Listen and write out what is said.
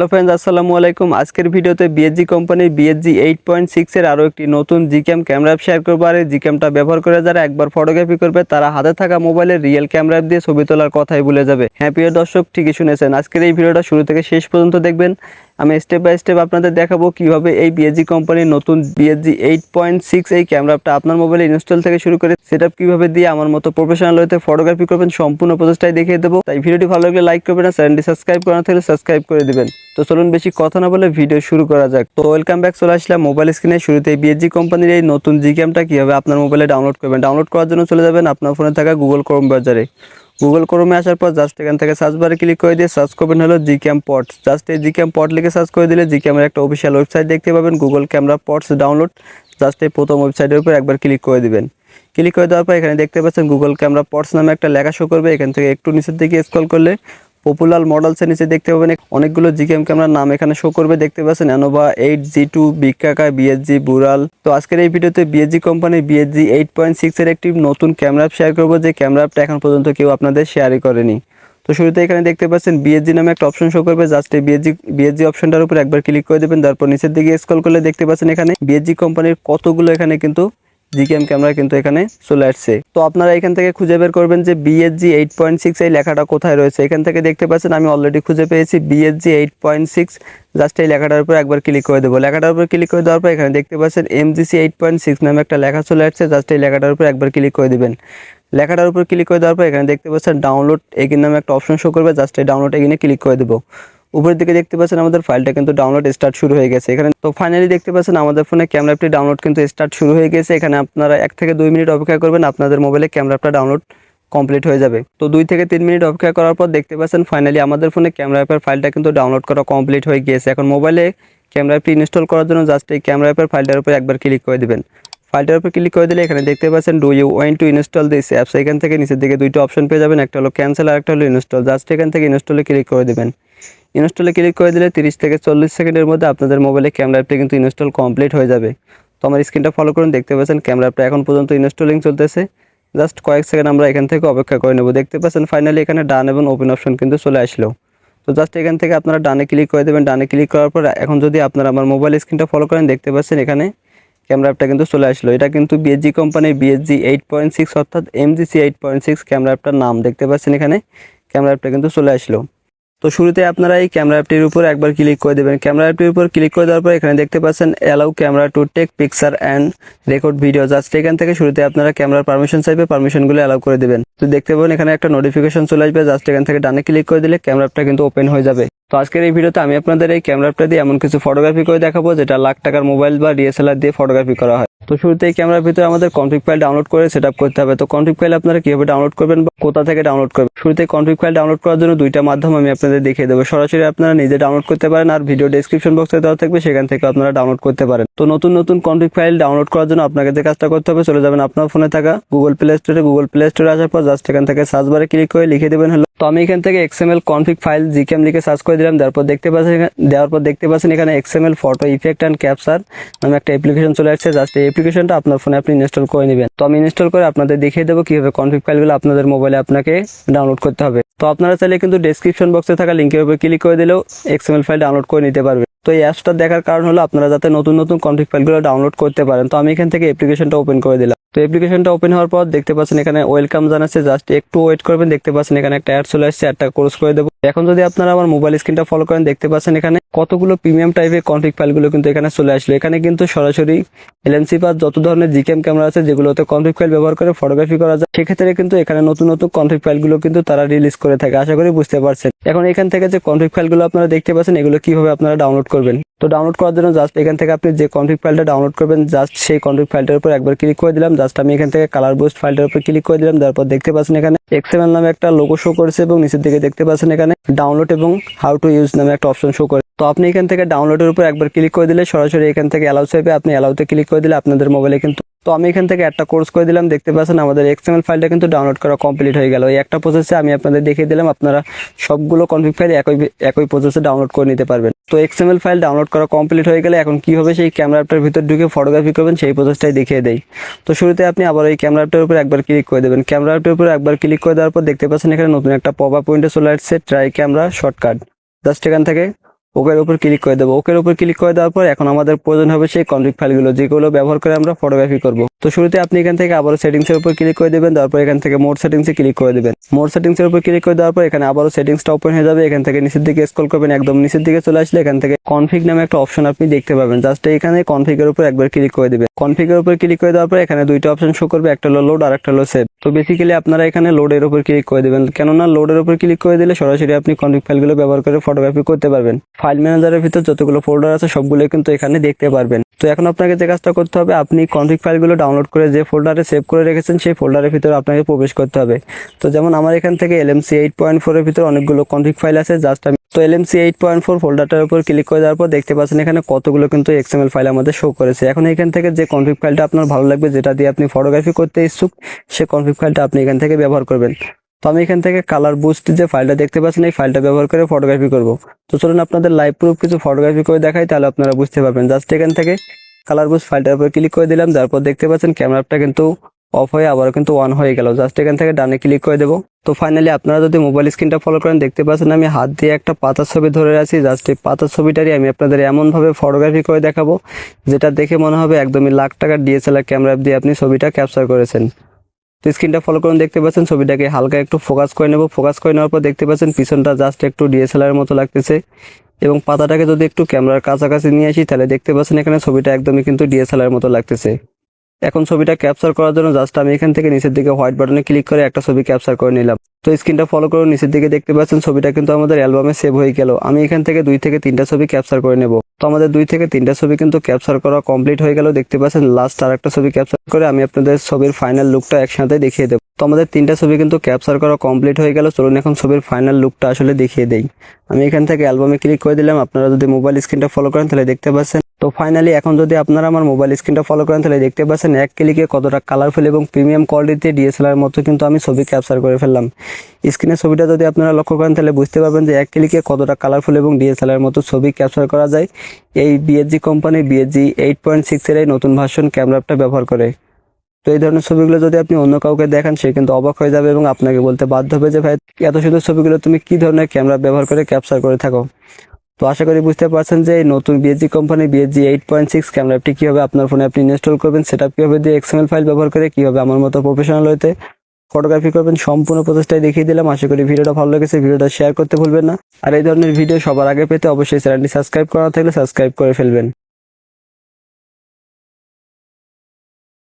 Hello friends আসসালামু আলাইকুম। আজকের ভিডিওতে বিএসজি কোম্পানির বিএসজি এইট পয়েন্ট সিক্সের আরও একটি নতুন জিক্যাম ক্যামেরা শেয়ার করব। আর এই জিক্যামটা ব্যবহার করে যারা একবার ফটোগ্রাফি করবে, তারা হাতে থাকা মোবাইলের রিয়েল ক্যামেরা দিয়ে ছবি তোলার কথাই ভুলে যাবে। হ্যাঁ প্রিয় দর্শক, ঠিকই শুনেছেন। আজকের এই ভিডিওটা শুরু থেকে শেষ পর্যন্ত দেখবেন। আমি স্টেপ বাই স্টেপ আপনাদের দেখাবো কীভাবে এই বিএসজি কোম্পানির নতুন বিএসজি এইট পয়েন্ট সিক্স এই ক্যামেরাটা আপনার মোবাইলে ইনস্টল থেকে শুরু করে সেট কীভাবে দিয়ে আমার মতো প্রফেশনাল হতে ফটোগ্রাফি করবেন সম্পূর্ণ প্রচেষ্টাই দেখিয়ে দেবো। তাই ভিডিওটি ভালো লাগলে লাইক করবেন আর চ্যানেলটি সাবস্ক্রাইব করা থাকলে সাবস্ক্রাইব করে দেবেন। তো চলুন বেশি কথা না বলে ভিডিও শুরু করা যাক। তো ওয়েলকাম ব্যাক চলে আসলাম মোবাইল স্ক্রিনে শুরুতে বিএসজি কোম্পানির এই নতুন জি ক্যামটা কীভাবে আপনার মোবাইলে ডাউনলোড করবেন। ডাউনলোড করার জন্য চলে যাবেন আপনার ফোনে থাকা গুগল ক্রোম ব্রাউজারে গুগল ক্রোমে আসার পর জাস্ট এখান থেকে সার্চ বারে ক্লিক করে দিয়ে সার্চ করবেন হলো জি ক্যাম পটস জাস্ট এই জি ক্যাম পট লিখে সার্চ করে দিলে জি ক্যামের একটা অফিসিয়াল ওয়েবসাইট দেখতে পাবেন। Google camera ports download just এই প্রথম ওয়েবসাইটের উপর একবার ক্লিক করে দিবেন। ক্লিক করে দেওয়ার পর এখানে দেখতে পাচ্ছেন গুগল ক্যামেরা পটস নামে একটা লেখা শো করবে। এখান থেকে একটু নিচের দিকে স্ক্রল করলে পপুলার মডেলসের নিচে দেখতে পাবেন। অনেকগুলো জিকেএম ক্যামেরার নাম এখানে শো করবে, দেখতে পাচ্ছেন অ্যানোভা এইট জি টু বিকাকা বিএসজি বুরাল তো আজকের এই ভিডিওতে বিএসজি কোম্পানির বিএসজি এইট পয়েন্ট সিক্সের একটি নতুন ক্যামেরা শেয়ার করব। যে ক্যামেরাটা এখন পর্যন্ত কেউ আপনাদের শেয়ারই করেনি। তো শুরুতে এখানে দেখতে পাচ্ছেন বিএসজি নামে একটা অপশন শো করবে। জাস্ট এই বিএসজি বিএসজি অপশনটার উপর একবার ক্লিক করে দেবেন। তারপর নিচের দিকে স্ক্রল করলে দেখতে পাচ্ছেন এখানে বিএসজি কোম্পানির কতগুলো এখানে কিন্তু জিকেএম ক্যামেরা কিন্তু এখানে চলে আসছে। তো আপনারা এখান থেকে খুঁজে বের করবেন যে বিএসজি এইট পয়েন্ট সিক্স এই লেখাটা কোথায় রয়েছে। এখান থেকে দেখতে পাচ্ছেন আমি অলরেডি খুঁজে পেয়েছি BSG eight point six just এই লেখাটার উপর একবার ক্লিক করে দেবো। লেখাটার উপর ক্লিক করে দেওয়ার পর এখানে দেখতে পাচ্ছেন এমজিসি এইট পয়েন্ট সিক্স নামে একটা লেখা চলে আসছে। জাস্ট এই লেখাটার উপর একবার ক্লিক করে দেবেন। লেখাটার উপর ক্লিক করে দেওয়ার পর এখানে দেখতে পাচ্ছেন ডাউনলোড এগিন নামে একটা অপশন শো করবে। জাস্ট এই ডাউনলোড এগিনে ক্লিক করে দেবো। উপরের দিকে দেখতে পাচ্ছেন আমাদের ফাইলটা কিন্তু ডাউনলোড স্টার্ট শুরু হয়ে গেছে। এখানে তো ফাইনালি দেখতে পাচ্ছেন আমাদের ফোনে ক্যামেরা অ্যাপটি ডাউনলোড কিন্তু স্টার্ট শুরু হয়ে গেছে। এখানে আপনারা এক থেকে দুই মিনিট অপেক্ষা করবেন, আপনাদের মোবাইলে ক্যামেরা অ্যাপটা ডাউনলোড কমপ্লিট হয়ে যাবে। তো দুই থেকে তিন মিনিট অপেক্ষা করার পর দেখতে পাচ্ছেন ফাইনালি আমাদের ফোনে ক্যামেরা অ্যাপের ফাইলটা কিন্তু ডাউনলোড করা কমপ্লিট হয়ে গিয়েছে। এখন মোবাইলে ক্যামেরা অ্যাপটি ইনস্টল করার জন্য জাস্ট এই ক্যামেরা অ্যাপের ফাইলটার উপর একবার ক্লিক করে দেবেন। ফাইলটার উপর ক্লিক করে দিলে এখানে দেখতে পাচ্ছেন do you want to install this apps এখান থেকে নিচের দিকে দুইটা অপশন পেয়ে যাবেন, একটা হলো ক্যান্সেল আর একটা হলো ইনস্টল জাস্ট এখান থেকে ইনস্টলে ক্লিক করে দেবেন। ইনস্টলে ক্লিক করে দিলে তিরিশ থেকে চল্লিশ সেকেন্ডের মধ্যে আপনাদের মোবাইলে ক্যামেরা অ্যাপটি কিন্তু ইনস্টল কমপ্লিট হয়ে যাবে। তো আমার স্ক্রিনটা ফলো করুন, দেখতে পাচ্ছেন ক্যামেরা অ্যাপটা এখন পর্যন্ত ইনস্টলিং চলতেছে। জাস্ট কয়েক সেকেন্ড আমরা এখান থেকে অপেক্ষা করে নেব। দেখতে পাচ্ছেন ফাইনালি এখানে ডান এবং ওপেন অপশন কিন্তু চলে আসলো। তো জাস্ট এখান থেকে আপনারা ডানে ক্লিক করে দেবেন। ডানে ক্লিক করার পর এখন যদি আপনারা আমার মোবাইল স্ক্রিনটা ফলো করেন, দেখতে পাচ্ছেন এখানে ক্যামেরা অ্যাপটা কিন্তু চলে আসলো। এটা কিন্তু বিএসজি কোম্পানির বিএসজি এইট পয়েন্ট সিক্স অর্থাৎ MGC eight point six camera অ্যাপটার নাম। দেখতে পাচ্ছেন এখানে ক্যামেরা অ্যাপটা কিন্তু চলে আসলো। তো শুরুতে আপনারা এই ক্যামেরা অ্যাপটির উপর একবার ক্লিক করে দেবেন। ক্যামেরা অ্যাপটির উপর ক্লিক করে দেওয়ার পর এখানে দেখতে পাচ্ছেন allow camera to take picture and record video just এখান থেকে শুরুতে আপনারা ক্যামেরার পারমিশন চাইবে পারমিশনগুলো অ্যালাউ করে দেবেন। তো দেখতে পাবেন এখানে একটা নোটিফিকেশন চলে আসবে, জাস্ট এখান থেকে ডানে ক্লিক করে দিলে ক্যামেরা অ্যাপটা কিন্তু ওপেন হয়ে যাবে। তো আজকের এই ভিডিওতে আমি আপনাদের এই ক্যামেরা অ্যাপটা দিয়ে এমন কিছু ফটোগ্রাফি করে দেখাবো, যেটা লাখ টাকার মোবাইল বা ডিএসএলআর দিয়ে ফটোগ্রাফি করা হয়। তো শুরুতে এই ক্যামেরার ভিতরে আমাদের কনফিগ ফাইল ডাউনলোড করে সেট করতে হবে? তো কনফিগ ফাইল আপনারা কীভাবে ডাউনলোড করবেন বা কোথা থেকে ডাউনলোড করবেন? শুরুতে কনফিগ ফাইল ডাউনলোড করার জন্য দুইটা মাধ্যম আমি আপনাদের দেখিয়ে দেবো। সরাসরি আপনারা নিজে ডাউনলোড করতে পারেন আর ভিডিও ডেসক্রিপশন বক্সে দেওয়া থাকবে, সেখান থেকে আপনারা ডাউনলোড করতে পারেন। তো নতুন নতুন কনফিগ ফাইল ডাউনলোড করার জন্য আপনাকে যে কাজটা করতে হবে, চলে যাবেন আপনার ফোনে থাকা গুগল প্লে স্টোরে গুগল প্লে স্টোরে আসার পর জাস্ট এখান থেকে সার্চ বারে ক্লিক করে লিখে দেবেন হলো তো আমি এখান থেকে এক্সএমএল কনফিগ ফাইল জিকেম লিখে সার্চ করে দিলাম তারপর দেখতে পাচ্ছেন দেওয়ার পর দেখতে পাচ্ছেন এখানে XML photo effect and capture নামে একটা অ্যাপ্লিকেশন চলে আসছে। জাস্ট এই অ্যাপ্লিকেশনটা আপনার ফোনে আপনি ইনস্টল করে নেবেন। তো আমি ইনস্টল করে আপনাদের দেখিয়ে দেবো কীভাবে কনফিগ ফাইলগুলো আপনাদের মোবাইলে আপনাকে ডাউনলোড করতে হবে। তো আপনারা চাইলে কিন্তু ডেসক্রিপশন বক্সে থাকা লিঙ্কের উপর ক্লিক করে দিলেও এক্সএমএল ফাইল ডাউনলোড করে নিতে পারবে তো এই অ্যাপসটা দেখার কারণ হলো আপনারা যাতে নতুন নতুন কনফিগ ফাইলগুলো ডাউনলোড করতে পারেন। তো আমি এখান থেকে অ্যাপ্লিকেশনটা ওপেন করে দিলাম। তো অ্যাপ্লিকেশনটা ওপেন হওয়ার পর দেখতে পাচ্ছেন এখানে ওয়েলকাম জানাচ্ছে। জাস্ট একটু ওয়েট করবেন, দেখতে পাচ্ছেন এখানে একটা অ্যাড চলে আসছে অ্যাডটা ক্লোজ করে দেবো। এখন যদি আপনারা আমার মোবাইল স্ক্রিনটা ফলো করেন, দেখতে পাচ্ছেন এখানে কতগুলো প্রিমিয়াম টাইপের কনফিগ ফাইলগুলো কিন্তু এখানে চলে আসলো। এখানে কিন্তু সরাসরি এলএমসি বা যত ধরনের জিকেম ক্যামেরা আছে, যেগুলোতে কনফিগ ফাইল ব্যবহার করে ফটোগ্রাফি করা যায়, সেক্ষেত্রে কিন্তু এখানে নতুন নতুন কনফিগ ফাইলগুলো কিন্তু তারা রিলিজ করে থাকে। আশা করি বুঝতে পারছেন। এখন এখান থেকে যে কনফিগ ফাইলগুলো আপনারা দেখতে পাচ্ছেন, এগুলো কীভাবে আপনারা ডাউনলোড করবেন? তো ডাউনলোড করার জন্য জাস্ট এখান থেকে আপনি যে কনফিগ ফাইলটা ডাউনলোড করবেন জাস্ট সেই কনফিগ ফাইলটার উপর একবার ক্লিক করে দিলাম। জাস্ট আমি এখান থেকে কালার বুস্ট ফাইলটার উপর ক্লিক করে দিলাম তারপর দেখতে পাচ্ছেন এখানে এক্সএমএল নামে একটা লোগো শো করেছে এবং নিচের দিকে দেখতে পাচ্ছেন এখানে ডাউনলোড এবং হাউ টু ইউজ নামে একটা অপশন শো করে তো আপনি এখান থেকে ডাউনলোডের উপর একবার ক্লিক করে দিলে সরাসরি এখান থেকে অ্যালাউ চাইবে আপনি অ্যালাউতে ক্লিক করে দিলে আপনাদের মোবাইলে কিন্তু তো আমি এখান থেকে একটা কোর্স করে দিলাম, দেখতে পাচ্ছেন আমাদের এক্সএমএল ফাইলটা কিন্তু ডাউনলোড করা কমপ্লিট হয়ে গেল। এই একটা প্রসেসে আমি আপনাদের দেখিয়ে দিলাম, আপনারা সবগুলো কনফিগ ফাইল একই একই প্রসেসে ডাউনলোড করে নিতে পারবেন। তো এক্সএমএল ফাইল ডাউনলোড করা কমপ্লিট হয়ে গেলে এখন কীভাবে সেই ক্যামেরাটার ভিতর ঢুকে ফটোগ্রাফি করবেন, সেই প্রসেসটাই দেখিয়ে দেই। তো শুরুতে আপনি আবার এই ক্যামেরাটার উপর একবার ক্লিক করে দেবেন। ক্যামেরাটার উপর একবার ক্লিক করে দেওয়ার পর দেখতে পাচ্ছেন এখানে নতুন একটা পপ আপ উইন্ডো চলে আসছে ট্রাই ক্যামেরা শর্টকাট জাস্ট এখান থেকে ওকের উপর ক্লিক করে দেবো। ওকের উপর ক্লিক করে দেওয়ার পর এখন আমাদের প্রয়োজন হবে সেই কনফিগ ফাইলগুলো যেগুলো ব্যবহার করে আমরা ফটোগ্রাফি করব। তো শুরুতে আপনি এখান থেকে আবারও সেটিংসের উপর ক্লিক করে দেবেন, তারপর এখান থেকে মোড সেটিংসে ক্লিক করে দেবেন। মোড সেটিংসের উপর ক্লিক করে দেওয়ার পর এখানে আবারও সেটিংসটা ওপেন হয়ে যাবে। এখান থেকে নিচের দিকে স্ক্রল করবেন, একদম নিচের দিকে চলে আসলে এখান থেকে কনফিগ নামে একটা অপশন আপনি দেখতে পাবেন। জাস্ট এখানে কনফিগের উপর একবার ক্লিক করে দেবেন। কনফিগের উপর ক্লিক করে দেওয়ার পর এখানে দুইটা অপশন শো করবে, একটা হলো লোড আর একটা হলো সেভ তো বেসিক্যালি আপনারা এখানে লোডের উপর ক্লিক করে দেবেন। কেননা লোডের উপর ক্লিক করে দিলে সরাসরি আপনি কনফিগ ফাইলগুলো ব্যবহার করে ফটোগ্রাফি করতে পারবেন। ফাইল ম্যানেজারের ভিতর যতগুলো ফোল্ডার আছে সবগুলো কিন্তু এখানে দেখতে পারবেন। তো এখন আপনাকে যে কাজটা করতে হবে, আপনি কনফিগ ফাইলগুলো ডাউনলোড করে যে ফোল্ডারে সেভ করে রেখেছেন, সেই ফোল্ডারের ভিতরে আপনাকে প্রবেশ করতে হবে। তো যেমন আমার এখান থেকে এলএমসি এইট পয়েন্ট ফোরের ভিতরে অনেকগুলো কনফিগ ফাইল আছে জাস্ট আমি তো এলএমসি এইট পয়েন্ট ফোর ফোল্ডারটার উপর ক্লিক করে দেওয়ার পর দেখতে পাচ্ছেন এখানে কতগুলো কিন্তু এক্সএমএল ফাইল আমাদের শো করেছে। এখন এখান থেকে যে কনফিগ ফাইলটা আপনার ভালো লাগবে, যেটা দিয়ে আপনি ফটোগ্রাফি করতে ইচ্ছুক, সে কনফিগ ফাইলটা আপনি এখান থেকে ব্যবহার করবেন। তো আমি এখান থেকে কালার বুস্ট যে ফাইলটা দেখতে পাচ্ছেন, এই ফাইলটা ব্যবহার করে ফটোগ্রাফি করব। তো চলুন আপনাদের লাইভ প্রুফ কিছু ফটোগ্রাফি করে দেখাই, তাহলে আপনারা বুঝতে পারবেন। জাস্ট এখান থেকে কালার বুস্ট ফাইলটার উপর ক্লিক করে দিলাম, তারপর দেখতে পাচ্ছেন ক্যামেরাটা কিন্তু অফ হয়ে আবার কিন্তু অন হয়ে গেল। জাস্ট এখান থেকে ডানে ক্লিক করে দেবো। তো ফাইনালি আপনারা যদি মোবাইল স্ক্রিনটা ফলো করেন, দেখতে পাচ্ছেন আমি হাত দিয়ে একটা পাতার ছবি ধরে আছি। জাস্ট এই পাতার ছবিটারই আমি আপনাদের এমনভাবে ফটোগ্রাফি করে দেখাবো, যেটা দেখে মনে হবে একদমই লাখ টাকার ডিএসএলআর ক্যামেরা দিয়ে আপনি ছবিটা ক্যাপচার করেছেন। তো স্ক্রিনটা ফলো করুন, দেখতে পাচ্ছেন ছবিটাকে হালকা একটু ফোকাস করে নেব। ফোকাস করে নেওয়ার পর দেখতে পাচ্ছেন পিছনটা জাস্ট একটু ডিএসএলআর মতো লাগতেছে এবং পাতাটাকে যদি একটু ক্যামেরার কাছাকাছি নিয়ে আসি, তাহলে দেখতে পাচ্ছেন এখানে ছবিটা একদমই কিন্তু ডিএসএলআর মতো লাগতেছে। এখন ছবিটা ক্যাপচার করার জন্য জাস্ট আমি এখান থেকে নিচের দিকে হোয়াইট বাটনে ক্লিক করে একটা ছবি ক্যাপচার করে নিলাম। তো স্ক্রিনটা ফলো করুন নিচের দিকে দেখতে পাচ্ছেন, ছবিটা কিন্তু আমাদের অ্যালবামে সেভ হয়ে গেল। আমি এখান থেকে দুই থেকে তিনটা ছবি ক্যাপচার করে নেব। তো আমাদের দুই থেকে তিনটা ছবি কিন্তু ক্যাপচার করা কমপ্লিট হয়ে গেল। দেখতে পাচ্ছেন লাস্ট আর একটা ছবি ক্যাপচার করে আমি আপনাদের ছবির ফাইনাল লুকটা একসাথে দেখিয়ে দেবো। তো আমাদের তিনটা ছবি কিন্তু ক্যাপচার করা কমপ্লিট হয়ে গেল। চলুন এখন ছবির ফাইনাল লুকটা আসলে দেখিয়ে দেই। আমি এখান থেকে অ্যালবামে ক্লিক করে দিলাম। আপনারা যদি মোবাইল স্ক্রিনটা ফলো করেন, তাহলে দেখতে পাচ্ছেন তো ফাইনালি এখন যদি আপনারা আমার মোবাইল স্ক্রিনটা ফলো করেন, তাহলে দেখতে পাচ্ছেন এক ক্লিকে কতটা কালারফুল এবং প্রিমিয়াম কোয়ালিটিতে ডিএসএলআর মতো কিন্তু আমি ছবি ক্যাপচার করে ফেললাম। স্ক্রিনের ছবিটা যদি আপনারা লক্ষ্য করেন, তাহলে বুঝতে পারবেন যে এক ক্লিকে কতটা কালারফুল এবং ডিএসএলআর মতো ছবি ক্যাপচার করা যায়। এই BSG company BSG eight point সিক্সের এই নতুন ভার্সন ক্যামেরাটা ব্যবহার করে। তো এই ধরনের ছবিগুলো যদি আপনি অন্য কাউকে দেখান, সে কিন্তু অবাক হয়ে যাবে এবং আপনাকে বলতে বাধ্য হবে যে, ভাই, এত সুন্দর ছবিগুলো তুমি কি ধরনের ক্যামেরা ব্যবহার করে ক্যাপচার করে থাকো? তো আশা করি বুঝতে পারছেন যে নতুন BSG company BSG eight point six ক্যামেরাটি কীভাবে আপনার ফোনে আপনি ইনস্টল করবেন সেটা কীভাবে দিয়ে এক্সএমএল ফাইল ব্যবহার করে, কীভাবে আমার মতো প্রফেশনাল হতে ফটোগ্রাফি করবেন, সম্পূর্ণ প্রচেষ্টায় দেখিয়ে দিলাম। আশা করি ভিডিওটা ভালো লেগেছে, ভিডিওটা শেয়ার করতে ভুলবেন না। আর এই ধরনের ভিডিও সবার আগে পেতে অবশ্যই চ্যানেলটি সাবস্ক্রাইব করা থাকলে সাবস্ক্রাইব করে ফেলবেন।